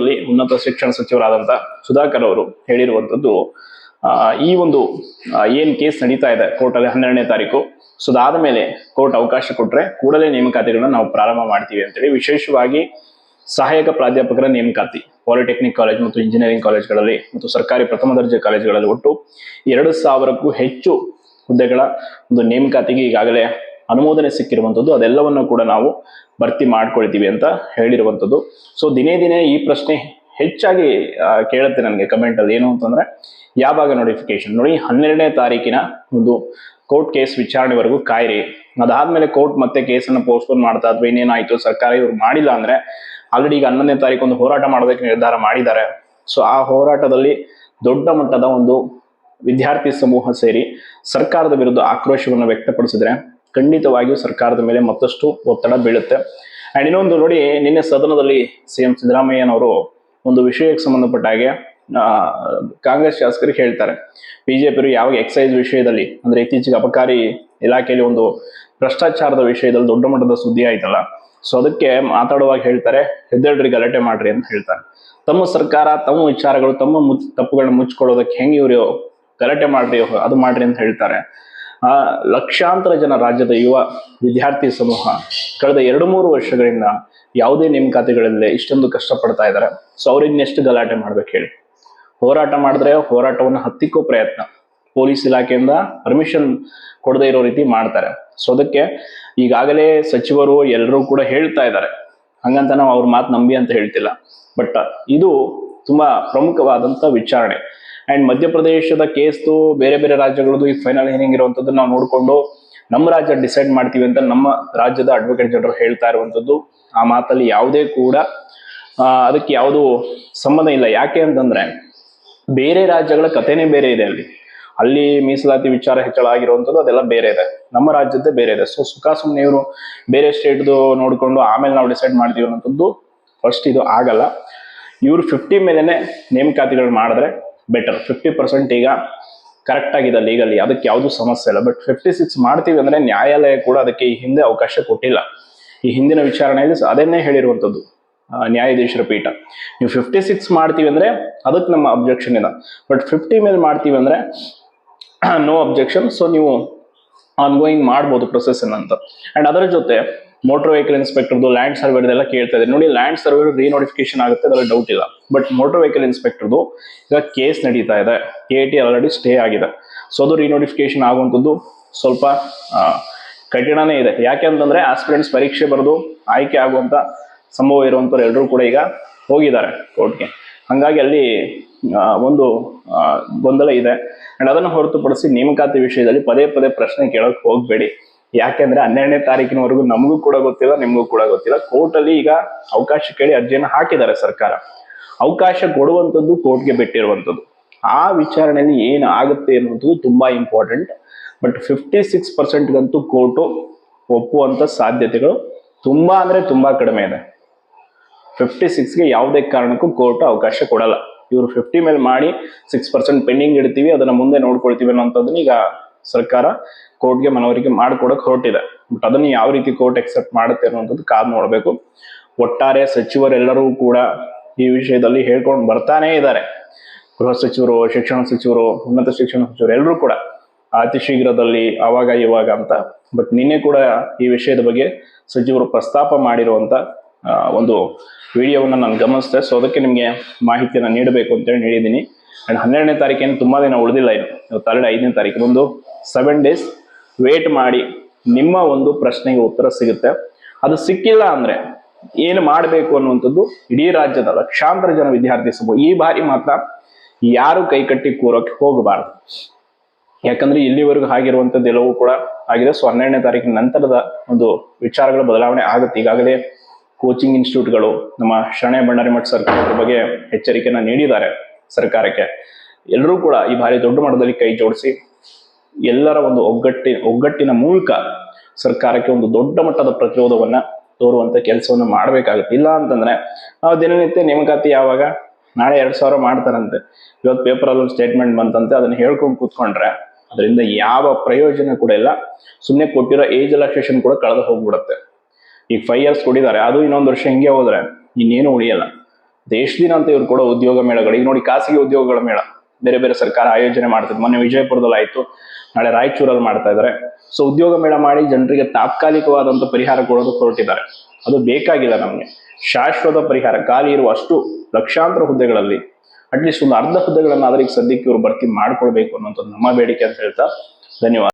ಉನ್ನತ ಶಿಕ್ಷಣ ಸಚಿವರಾದಂತ ಸುಧಾಕರ್ ಅವರು ಹೇಳಿರುವಂತದ್ದು ಈ ಒಂದು ಏನ್ ಕೇಸ್ ನಡೀತಾ ಇದೆ ಕೋರ್ಟ್ ಅಲ್ಲಿ ಹನ್ನೆರಡನೇ ತಾರೀಕು ಸೊ ಅದಾದ ಮೇಲೆ ಕೋರ್ಟ್ ಅವಕಾಶ ಕೊಟ್ರೆ ಕೂಡಲೇ ನೇಮಕಾತಿಗಳನ್ನ ನಾವು ಪ್ರಾರಂಭ ಮಾಡ್ತೀವಿ ಅಂತೇಳಿ ವಿಶೇಷವಾಗಿ ಸಹಾಯಕ ಪ್ರಾಧ್ಯಾಪಕರ ನೇಮಕಾತಿ, ಪಾಲಿಟೆಕ್ನಿಕ್ ಕಾಲೇಜ್ ಮತ್ತು ಇಂಜಿನಿಯರಿಂಗ್ ಕಾಲೇಜ್ಗಳಲ್ಲಿ ಮತ್ತು ಸರ್ಕಾರಿ ಪ್ರಥಮ ದರ್ಜೆ ಕಾಲೇಜುಗಳಲ್ಲಿ ಒಟ್ಟು ಎರಡು ಸಾವಿರಕ್ಕೂ ಹೆಚ್ಚು ಹುದ್ದೆಗಳ ಒಂದು ನೇಮಕಾತಿಗೆ ಈಗಾಗಲೇ ಅನುಮೋದನೆ ಸಿಕ್ಕಿರುವಂಥದ್ದು, ಅದೆಲ್ಲವನ್ನು ಕೂಡ ನಾವು ಭರ್ತಿ ಮಾಡ್ಕೊಳ್ತೀವಿ ಅಂತ ಹೇಳಿರುವಂಥದ್ದು. ಸೊ ದಿನೇ ದಿನೇ ಈ ಪ್ರಶ್ನೆ ಹೆಚ್ಚಾಗಿ ಕೇಳುತ್ತೆ ನನಗೆ ಕಮೆಂಟಲ್ಲಿ ಏನು ಅಂತಂದ್ರೆ, ಯಾವಾಗ ನೋಟಿಫಿಕೇಶನ್ ನೋಡಿ, ಹನ್ನೆರಡನೇ ತಾರೀಕಿನ ಒಂದು ಕೋರ್ಟ್ ಕೇಸ್ ವಿಚಾರಣೆವರೆಗೂ ಕಾಯಿರಿ. ಅದಾದಮೇಲೆ ಕೋರ್ಟ್ ಮತ್ತೆ ಕೇಸನ್ನು ಪೋಸ್ಟ್ಪೋನ್ ಮಾಡ್ತಾ ಅಥವಾ ಇನ್ನೇನಾಯ್ತು, ಸರ್ಕಾರ ಇವ್ರು ಮಾಡಿಲ್ಲ ಅಂದ್ರೆ ಆಲ್ರೆಡಿ ಈಗ ಹನ್ನೊಂದನೇ ತಾರೀಕು ಒಂದು ಹೋರಾಟ ಮಾಡೋದಕ್ಕೆ ನಿರ್ಧಾರ ಮಾಡಿದ್ದಾರೆ. ಸೊ ಆ ಹೋರಾಟದಲ್ಲಿ ದೊಡ್ಡ ಮಟ್ಟದ ಒಂದು ವಿದ್ಯಾರ್ಥಿ ಸಮೂಹ ಸೇರಿ ಸರ್ಕಾರದ ವಿರುದ್ಧ ಆಕ್ರೋಶವನ್ನು ವ್ಯಕ್ತಪಡಿಸಿದ್ರೆ ಖಂಡಿತವಾಗಿಯೂ ಸರ್ಕಾರದ ಮೇಲೆ ಮತ್ತಷ್ಟು ಒತ್ತಡ ಬೀಳುತ್ತೆ. ಆ್ಯಂಡ್ ಇನ್ನೊಂದು ನೋಡಿ, ನಿನ್ನೆ ಸದನದಲ್ಲಿ ಸಿ ಎಂ ಸಿದ್ದರಾಮಯ್ಯನವರು ಒಂದು ವಿಷಯಕ್ಕೆ ಸಂಬಂಧಪಟ್ಟ ಹಾಗೆ ಕಾಂಗ್ರೆಸ್ ಶಾಸಕರಿಗೆ ಹೇಳ್ತಾರೆ. ಬಿಜೆಪಿಯವರು ಯಾವಾಗ ಎಕ್ಸೈಸ್ ವಿಷಯದಲ್ಲಿ, ಅಂದ್ರೆ ಇತ್ತೀಚೆಗೆ ಅಬಕಾರಿ ಇಲಾಖೆಯಲ್ಲಿ ಒಂದು ಭ್ರಷ್ಟಾಚಾರದ ವಿಷಯದಲ್ಲಿ ದೊಡ್ಡ ಮಟ್ಟದ ಸುದ್ದಿ ಆಯ್ತಲ್ಲ, ಸೊ ಅದಕ್ಕೆ ಮಾತಾಡುವಾಗ ಹೇಳ್ತಾರೆ ಹೆದ್ದೇಳ್ರಿ ಗಲಾಟೆ ಮಾಡ್ರಿ ಅಂತ ಹೇಳ್ತಾರೆ. ತಮ್ಮ ಸರ್ಕಾರ, ತಮ್ಮ ವಿಚಾರಗಳು, ತಮ್ಮ ಮುಚ್ ತಪ್ಪುಗಳನ್ನ ಮುಚ್ಕೊಳ್ಳೋದಕ್ಕೆ ಹೆಂಗೆ ಇವರು ಗಲಾಟೆ ಮಾಡ್ರಿ, ಅದು ಮಾಡ್ರಿ ಅಂತ ಹೇಳ್ತಾರೆ. ಲಕ್ಷಾಂತರ ಜನ ರಾಜ್ಯದ ಯುವ ವಿದ್ಯಾರ್ಥಿ ಸಮೂಹ ಕಳೆದ ಎರಡು ಮೂರು ವರ್ಷಗಳಿಂದ ಯಾವುದೇ ನೇಮಕಾತಿಗಳಿಲ್ಲದೆ ಇಷ್ಟೊಂದು ಕಷ್ಟಪಡ್ತಾ ಇದ್ದಾರೆ. ಸೊ ಅವರಿನ್ನೆಷ್ಟು ಗಲಾಟೆ ಮಾಡ್ಬೇಕು ಹೇಳಿ. ಹೋರಾಟ ಮಾಡಿದ್ರೆ ಹೋರಾಟವನ್ನು ಹತ್ತಿಕ್ಕೋ ಪ್ರಯತ್ನ. ಪೊಲೀಸ್ ಇಲಾಖೆಯಿಂದ ಪರ್ಮಿಷನ್ ಕೊಡದೇ ಇರೋ ರೀತಿ ಮಾಡ್ತಾರೆ. ಸೊ ಅದಕ್ಕೆ ಈಗಾಗಲೇ ಸಚಿವರು ಎಲ್ಲರೂ ಕೂಡ ಹೇಳ್ತಾ ಇದ್ದಾರೆ. ಹಂಗಂತ ನಾವು ಅವ್ರ ಮಾತು ನಂಬಿ ಅಂತ ಹೇಳ್ತಿಲ್ಲ. ಬಟ್ ಇದು ತುಂಬಾ ಪ್ರಮುಖವಾದಂತ ವಿಚಾರಣೆ. ಅಂಡ್ ಮಧ್ಯಪ್ರದೇಶದ ಕೇಸ್ದು ಬೇರೆ ಬೇರೆ ರಾಜ್ಯಗಳದ್ದು ಈ ಫೈನಲ್ ಹಿಯರಿಂಗ್ ಇರುವಂತದ್ದು ನಾವು ನೋಡಿಕೊಂಡು ನಮ್ಮ ರಾಜ್ಯ ಡಿಸೈಡ್ ಮಾಡ್ತೀವಿ ಅಂತ ನಮ್ಮ ರಾಜ್ಯದ ಅಡ್ವೊಕೇಟ್ ಜನರು ಹೇಳ್ತಾ ಇರುವಂತದ್ದು. ಆ ಮಾತಲ್ಲಿ ಯಾವುದೇ ಕೂಡ ಅದಕ್ಕೆ ಯಾವುದು ಸಂಬಂಧ ಇಲ್ಲ. ಯಾಕೆ ಅಂತಂದ್ರೆ ಬೇರೆ ರಾಜ್ಯಗಳ ಕಥೆನೇ ಬೇರೆ ಇದೆ ಅಲ್ಲಿ. ಅಲ್ಲಿ ಮೀಸಲಾತಿ ವಿಚಾರ ಹೆಚ್ಚಳ ಆಗಿರುವಂಥದ್ದು ಅದೆಲ್ಲ ಬೇರೆ ಇದೆ. ನಮ್ಮ ರಾಜ್ಯದ್ದೇ ಬೇರೆ ಇದೆ. ಸೊ ಸುಖ ಸುಮ್ಮನೆ ಇವರು ಬೇರೆ ಸ್ಟೇಟ್ದು ನೋಡಿಕೊಂಡು ಆಮೇಲೆ ನಾವು ಡಿಸೈಡ್ ಮಾಡ್ತೀವಿ ಅನ್ನೋಂಥದ್ದು ಫಸ್ಟ್ ಇದು ಆಗಲ್ಲ. ಇವರು ಫಿಫ್ಟಿ ಮೇಲೆನೆ ನೇಮಕಾತಿಗಳು ಮಾಡಿದ್ರೆ ಬೆಟರ್ ಫಿಫ್ಟಿ ಪರ್ಸೆಂಟ್ ಈಗ ಕರೆಕ್ಟ್ ಆಗಿದೆ ಲೀಗಲಿ ಅದಕ್ಕೆ ಯಾವುದು ಸಮಸ್ಯೆ ಇಲ್ಲ. ಬಟ್ ಫಿಫ್ಟಿ ಸಿಕ್ಸ್ ಮಾಡ್ತೀವಿ ಅಂದ್ರೆ ನ್ಯಾಯಾಲಯ ಕೂಡ ಅದಕ್ಕೆ ಈ ಹಿಂದೆ ಅವಕಾಶ ಕೊಟ್ಟಿಲ್ಲ. ಈ ಹಿಂದಿನ ವಿಚಾರಣೆಯಲ್ಲಿ ಅದನ್ನೇ ಹೇಳಿರುವಂಥದ್ದು ನ್ಯಾಯಾಧೀಶರ ಪೀಠ. ನೀವು ಫಿಫ್ಟಿ ಸಿಕ್ಸ್ ಮಾಡ್ತೀವಿ ಅಂದ್ರೆ ಅದಕ್ಕೆ ನಮ್ಮ ಅಬ್ಜೆಕ್ಷನ್ ಇಲ್ಲ. ಬಟ್ ಫಿಫ್ಟಿ ಮೇಲೆ ಮಾಡ್ತೀವಿ ಅಂದ್ರೆ ನೋ ಅಬ್ಜೆಕ್ಷನ್ ಸೊ ನೀವು ಆನ್ಗೋಯಿಂಗ್ ಮಾಡ್ಬೋದು ಪ್ರೊಸೆಸ್ ಅಂತ ಅಂಡ್ ಅದರ ಜೊತೆ ಮೋಟರ್ ವೆಹಿಕಲ್ ಇನ್ಸ್ಪೆಕ್ಟರ್ದು ಲ್ಯಾಂಡ್ ಸರ್ವೇದೆಲ್ಲ ಕೇಳ್ತಾ ಇದೆ ನೋಡಿ ಲ್ಯಾಂಡ್ ಸರ್ವೇ ರೀನೋಟಿಫಿಕೇಶನ್ ಆಗುತ್ತೆ, ಅದರಲ್ಲಿ ಡೌಟ್ ಇಲ್ಲ. ಬಟ್ ಮೋಟರ್ ವೆಹಿಕಲ್ ಇನ್ಸ್ಪೆಕ್ಟರ್ದು ಈಗ ಕೇಸ್ ನಡೀತಾ ಇದೆ. ಕೆ ಟಿ ಆಲ್ರೆಡಿ ಸ್ಟೇ ಆಗಿದೆ. ಸೊ ಅದು ರೀನೋಟಿಫಿಕೇಶನ್ ಆಗುವಂಥದ್ದು ಸ್ವಲ್ಪ ಕಠಿಣನೇ ಇದೆ. ಯಾಕೆ ಅಂತಂದ್ರೆ ಆಸ್ಪಿರೆಂಟ್ಸ್ ಪರೀಕ್ಷೆ ಬರೆದು ಆಯ್ಕೆ ಆಗುವಂತ ಸಂಭವ ಇರುವಂಥವ್ರು ಎಲ್ಲರೂ ಕೂಡ ಈಗ ಹೋಗಿದ್ದಾರೆ ಕೋರ್ಟ್ಗೆ ಹಂಗಾಗಿ ಅಲ್ಲಿ ಒಂದು ಗೊಂದಲ ಇದೆ. ಅಂಡ್ ಅದನ್ನು ಹೊರತುಪಡಿಸಿ ನೇಮಕಾತಿ ವಿಷಯದಲ್ಲಿ ಪದೇ ಪದೇ ಪ್ರಶ್ನೆ ಕೇಳೋಕೆ ಹೋಗ್ಬೇಡಿ. ಯಾಕೆಂದ್ರೆ ಹನ್ನೆರಡನೇ ತಾರೀಕಿನವರೆಗೂ ನಮಗೂ ಕೂಡ ಗೊತ್ತಿಲ್ಲ, ನಿಮಗೂ ಕೂಡ ಗೊತ್ತಿಲ್ಲ. ಕೋರ್ಟ್ ಅಲ್ಲಿ ಈಗ ಅವಕಾಶ ಕೇಳಿ ಅರ್ಜಿಯನ್ನು ಹಾಕಿದ್ದಾರೆ ಸರ್ಕಾರ. ಅವಕಾಶ ಕೊಡುವಂಥದ್ದು ಕೋರ್ಟ್ಗೆ ಬಿಟ್ಟಿರುವಂಥದ್ದು. ಆ ವಿಚಾರಣೆಯಲ್ಲಿ ಏನು ಆಗುತ್ತೆ ಅನ್ನುವಂಥದ್ದು ತುಂಬಾ ಇಂಪಾರ್ಟೆಂಟ್ ಬಟ್ ಫಿಫ್ಟಿ ಸಿಕ್ಸ್ ಪರ್ಸೆಂಟ್ಗಂತೂ ಕೋರ್ಟು ಒಪ್ಪುವಂಥ ಸಾಧ್ಯತೆಗಳು ತುಂಬಾ ಅಂದ್ರೆ ತುಂಬಾ ಕಡಿಮೆ ಇದೆ. ಫಿಫ್ಟಿ ಸಿಕ್ಸ್ಗೆ ಯಾವುದೇ ಕಾರಣಕ್ಕೂ ಕೋರ್ಟ್ ಅವಕಾಶ ಕೊಡಲ್ಲ. ಇವರು ಫಿಫ್ಟಿ ಮೇಲೆ ಮಾಡಿ ಸಿಕ್ಸ್ ಪರ್ಸೆಂಟ್ ಪೆಂಡಿಂಗ್ ಇಡ್ತೀವಿ, ಅದನ್ನ ಮುಂದೆ ನೋಡ್ಕೊಳ್ತೀವಿ ಅನ್ನೋಂಥದ್ದನ್ನ ಈಗ ಸರ್ಕಾರ ಕೋರ್ಟ್ಗೆ ಮನವರಿಕೆ ಮಾಡಿಕೊಡಕ್ಕೆ ಹೊರಟಿದೆ. ಬಟ್ ಅದನ್ನ ಯಾವ ರೀತಿ ಕೋರ್ಟ್ ಎಕ್ಸೆಪ್ಟ್ ಮಾಡುತ್ತೆ ಅನ್ನೋಂಥದ್ದು ಕಾದ್ ನೋಡಬೇಕು. ಒಟ್ಟಾರೆ ಸಚಿವರೆಲ್ಲರೂ ಕೂಡ ಈ ವಿಷಯದಲ್ಲಿ ಹೇಳ್ಕೊಂಡು ಬರ್ತಾನೇ ಇದ್ದಾರೆ. ಗೃಹ ಸಚಿವರು, ಶಿಕ್ಷಣ ಸಚಿವರು, ಉನ್ನತ ಶಿಕ್ಷಣ ಸಚಿವರು ಎಲ್ಲರೂ ಕೂಡ ಅತಿ ಶೀಘ್ರದಲ್ಲಿ ಆವಾಗ ಇವಾಗ ಅಂತ. ಬಟ್ ನಿನ್ನೆ ಕೂಡ ಈ ವಿಷಯದ ಬಗ್ಗೆ ಸಚಿವರು ಪ್ರಸ್ತಾಪ ಮಾಡಿರುವಂತ ಒಂದು ವಿಡಿಯೋವನ್ನು ನಾನು ಗಮನಿಸಿದೆ. ಸೊ ಅದಕ್ಕೆ ನಿಮಗೆ ಮಾಹಿತಿಯನ್ನು ನೀಡಬೇಕು ಅಂತೇಳಿ ನೀಡಿದ್ದೀನಿ. ಅಂಡ್ ಹನ್ನೆರಡನೇ ತಾರೀಕೇನು ತುಂಬಾ ದಿನ ಉಳಿದಿಲ್ಲ ಇನ್ನು ನೀವು ಆಲ್ರೆಡಿ ಐದನೇ ತಾರೀಕು ಒಂದು ಸೆವೆನ್ ಡೇಸ್ ವೇಟ್ ಮಾಡಿ ನಿಮ್ಮ ಒಂದು ಪ್ರಶ್ನೆಗೆ ಉತ್ತರ ಸಿಗುತ್ತೆ. ಅದು ಸಿಕ್ಕಿಲ್ಲ ಅಂದ್ರೆ ಏನು ಮಾಡಬೇಕು ಅನ್ನುವಂಥದ್ದು ಇಡೀ ರಾಜ್ಯದ ಲಕ್ಷಾಂತರ ಜನ ವಿದ್ಯಾರ್ಥಿ ಸಮೂಹ ಈ ಬಾರಿ ಮಾತ್ರ ಯಾರು ಕೈಕಟ್ಟಿ ಕೂರೋಕೆ ಹೋಗಬಾರದು. ಯಾಕಂದ್ರೆ ಇಲ್ಲಿವರೆಗೂ ಆಗಿರುವಂಥದ್ದು ಎಲ್ಲವೂ ಕೂಡ ಆಗಿದೆ. ಸೊ ಹನ್ನೆರಡನೇ ತಾರೀಕಿನ ನಂತರದ ಒಂದು ವಿಚಾರಗಳ ಬದಲಾವಣೆ ಆಗುತ್ತೆ. ಈಗಾಗಲೇ ಕೋಚಿಂಗ್ ಇನ್ಸ್ಟಿಟ್ಯೂಟ್ಗಳು ನಮ್ಮ ಶರಣೆ ಭಂಡಾರಿಮಠ ಸರ್ಕಾರದ ಬಗ್ಗೆ ಎಚ್ಚರಿಕೆಯನ್ನು ನೀಡಿದ್ದಾರೆ. ಸರ್ಕಾರಕ್ಕೆ. ಎಲ್ಲರೂ ಕೂಡ ಈ ಬಾರಿ ದೊಡ್ಡ ಮಟ್ಟದಲ್ಲಿ ಕೈ ಜೋಡಿಸಿ ಎಲ್ಲರ ಒಂದು ಒಗ್ಗಟ್ಟಿ, ಒಗ್ಗಟ್ಟಿನ ಮೂಲಕ ಸರ್ಕಾರಕ್ಕೆ ಒಂದು ದೊಡ್ಡ ಮಟ್ಟದ ಪ್ರತಿರೋಧವನ್ನ ತೋರುವಂತ ಕೆಲಸವನ್ನು ಮಾಡಬೇಕಾಗುತ್ತೆ. ಇಲ್ಲ ಅಂತಂದ್ರೆ ನಾವು ದಿನನಿತ್ಯ ನೇಮಕಾತಿ ಯಾವಾಗ? ನಾಳೆ ಎರಡ್ ಸಾವಿರ ಮಾಡ್ತಾರಂತೆ. ಇವತ್ತು ಪೇಪರಲ್ಲಿ ಒಂದು ಸ್ಟೇಟ್ಮೆಂಟ್ ಬಂತಂತೆ, ಅದನ್ನ ಹೇಳ್ಕೊಂಡು ಕೂತ್ಕೊಂಡ್ರೆ ಅದರಿಂದ ಯಾವ ಪ್ರಯೋಜನ ಕೂಡ ಇಲ್ಲ. ಸುಮ್ಮನೆ ಕೊಟ್ಟಿರೋ ಏಜ್ ರಿಲ್ಯಾಕ್ಸೇಷನ್ ಕೂಡ ಕಳೆದು ಹೋಗ್ಬಿಡುತ್ತೆ. ಈಗ ಫೈವ್ ಇಯರ್ಸ್ ಕೊಟ್ಟಿದ್ದಾರೆ ಅದು ಇನ್ನೊಂದು ವರ್ಷ ಹಿಂಗೆ ಹೋದ್ರೆ ಇನ್ನೇನು ಉಳಿಯಲ್ಲ. ದೇಶದಿನ ಅಂತ ಇವ್ರು ಕೊಡೋ ಉದ್ಯೋಗ ಮೇಳಗಳು. ಈಗ ನೋಡಿ ಖಾಸಗಿ ಉದ್ಯೋಗಗಳ ಮೇಳ. ಬೇರೆ ಬೇರೆ ಸರ್ಕಾರ ಆಯೋಜನೆ ಮಾಡ್ತದೆ ಮೊನ್ನೆ ವಿಜಯಪುರದಲ್ಲಿ ಆಯ್ತು. ನಾಳೆ ರಾಯಚೂರಲ್ಲಿ ಮಾಡ್ತಾ ಇದ್ದಾರೆ ಸೊ ಉದ್ಯೋಗ ಮೇಳ ಮಾಡಿ ಜನರಿಗೆ ತಾತ್ಕಾಲಿಕವಾದಂತ ಪರಿಹಾರ ಕೊಡೋದು ಹೊರಟಿದ್ದಾರೆ. ಅದು ಬೇಕಾಗಿಲ್ಲ ನಮಗೆ. ಶಾಶ್ವತ ಪರಿಹಾರ. ಖಾಲಿ ಇರುವ ಅಷ್ಟು ಲಕ್ಷಾಂತರ ಹುದ್ದೆಗಳಲ್ಲಿ, ಅಟ್ಲೀಸ್ಟ್ ಒಂದು ಅರ್ಧ ಹುದ್ದೆಗಳನ್ನ ಅದ್ರಿಗೆ ಸದ್ಯಕ್ಕೆ ಇವರು ಭರ್ತಿ ಮಾಡ್ಕೊಳ್ಬೇಕು ಅನ್ನೋಂಥದ್ದು ನಮ್ಮ ಬೇಡಿಕೆ ಅಂತ ಹೇಳ್ತಾ ಧನ್ಯವಾದ.